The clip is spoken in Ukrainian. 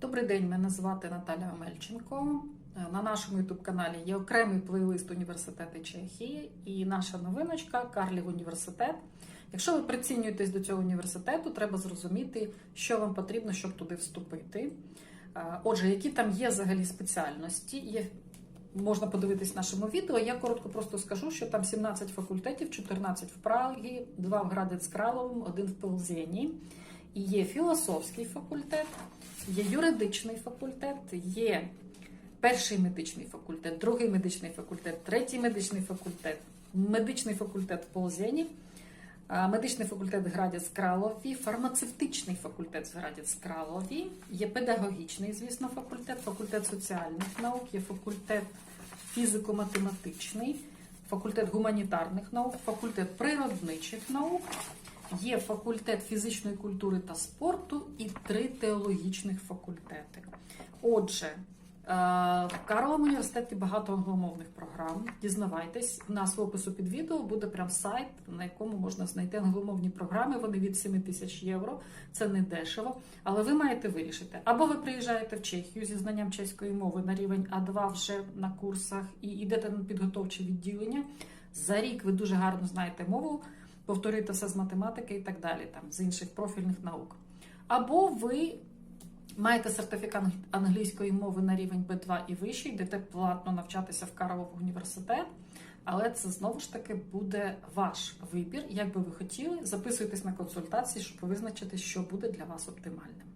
Добрий день, мене звати Наталя Омельченко. Е, На нашому youtube каналі є окремий плейлист університети Чехії і наша новиночка Карлів університет. Якщо ви прицінюєтесь до цього університету, треба зрозуміти, що вам потрібно, щоб туди вступити. Е, Отже, які там є взагалі спеціальності, є можна подивитись в нашому відео. Я коротко просто скажу, що там 17 факультетів, 14 в Прагі, 2 в Градець Краловому, 1 в Пелзені. І є філософський факультет, є юридичний факультет, є перший медичний факультет, другий медичний факультет, третій медичний факультет, медичний факультет в Ползені, медичний факультет в Кралові, фармацевтичний факультет в Градець Кралові, є педагогічний, звісно, факультет, факультет соціальних наук, є факультет фізико-математичний, факультет гуманітарних наук, факультет природничих наук. Є факультет фізичної культури та спорту і три теологічних факультети. Отже, е, в Карловому університеті багато англомовних програм. Дізнавайтесь, у нас в опису під відео буде прям сайт, на якому можна знайти англомовні програми. Вони від 7 тисяч євро. Це не дешево. Але ви маєте вирішити. Або ви приїжджаєте в Чехію зі знанням чеської мови на рівень А2 вже на курсах і йдете на підготовче відділення. За рік ви дуже гарно знаєте мову повторюєте все з математики і так далі, там з інших профільних наук. Або ви маєте сертифікат англійської мови на рівень B2 і вищий, йдете платно навчатися в Карлов університет. Але це знову ж таки буде ваш вибір, як би ви хотіли. Записуйтесь на консультації, щоб визначити, що буде для вас оптимальним.